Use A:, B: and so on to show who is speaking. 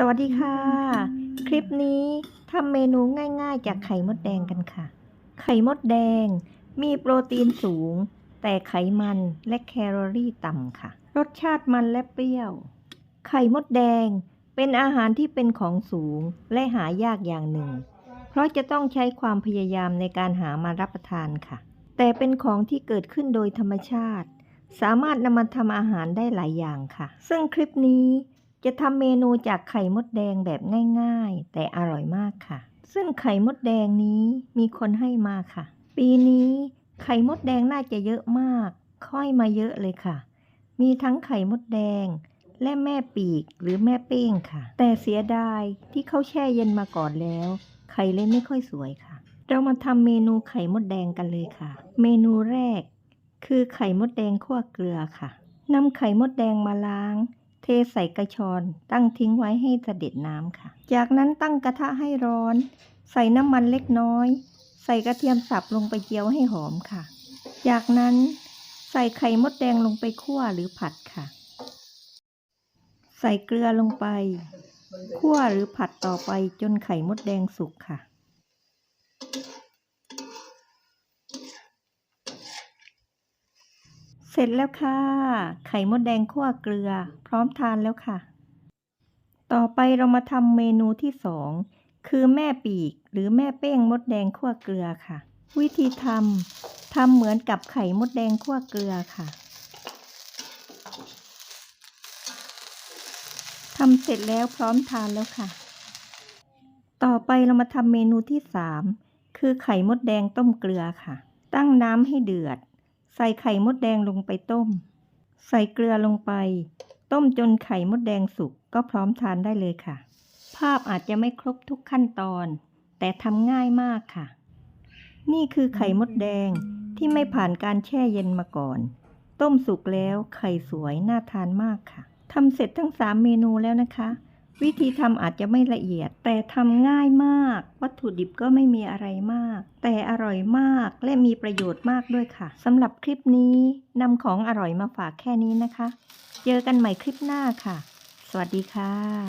A: สวัสดีค่ะ คลิปนี้ทำเมนูง่ายๆ จากไข่มดแดงกันค่ะ ไข่มดแดงมีโปรตีนสูง แต่ไขมันและแคลอรี่ต่ำค่ะ รสชาติมันและเปรี้ยว ไข่มดแดงเป็นอาหารที่เป็นของสูงและหายากอย่างหนึ่ง เพราะจะต้องใช้ความพยายามในการหามารับประทานค่ะ แต่เป็นของที่เกิดขึ้นโดยธรรมชาติ สามารถนำมาทำอาหารได้หลายอย่างค่ะ ซึ่งคลิปนี้ จะทำเมนูจากไข่มดแดงแบบง่ายๆ แต่อร่อยมากค่ะ ซึ่งไข่มดแดงนี้มีคนให้มาค่ะ ปีนี้ไข่มดแดงน่าจะเยอะมาก ค่อยมาเยอะเลยค่ะ มีทั้งไข่มดแดง และแม่ปีกหรือแม่เป้งค่ะ แต่เสียดายที่เขาแช่เย็นมาก่อนแล้ว ไข่เลยไม่ค่อยสวยค่ะ เรามาทำเมนูไข่มดแดงกันเลยค่ะ เมนูแรก คือไข่มดแดงคั่วเกลือค่ะนำไข่มดแดงมาล้าง เทใส่กระชอนตั้งทิ้งไว้ให้เสด็จน้ำค่ะ จากนั้นตั้งกระทะให้ร้อน ใส่น้ำมันเล็กน้อย ใส่กระเทียมสับลงไปเจียวให้หอมค่ะ จากนั้นใส่ไข่มดแดงลงไปคั่วหรือผัดค่ะ ใส่เกลือลงไป คั่วหรือผัดต่อไปจนไข่มดแดงสุกค่ะ เสร็จแล้วค่ะ ไข่มดแดงคั่วเกลือ พร้อมทานแล้วค่ะ ต่อไปเรามาทำเมนูที่สองคือแม่ปีกหรือแม่เป้งมดแดงคั่วเกลือค่ะ วิธีทำทำเหมือนกับไข่มดแดงคั่วเกลือค่ะทำเสร็จแล้วพร้อมทานแล้วค่ะ ต่อไปเรามาทำเมนูที่สามคือไข่มดแดงต้มเกลือค่ะ ตั้งน้ำให้เดือด ใส่ไข่มดแดงลงไปต้ม ใส่เกลือลงไป ต้มจนไข่มดแดงสุกก็พร้อมทานได้เลยค่ะ ภาพอาจจะไม่ครบทุกขั้นตอน แต่ทำง่ายมากค่ะ นี่คือไข่มดแดงที่ไม่ผ่านการแช่เย็นมาก่อน ต้มสุกแล้วไข่สวยน่าทานมากค่ะทำเสร็จทั้งสามเมนูแล้วนะคะ วิธีทำอาจจะไม่ละเอียด แต่ทำง่ายมาก วัตถุดิบก็ไม่มีอะไรมาก แต่อร่อยมากและมีประโยชน์มากด้วยค่ะสำหรับคลิปนี้นำของอร่อยมาฝากแค่นี้นะคะ เจอกันใหม่คลิปหน้าค่ะ สวัสดีค่ะ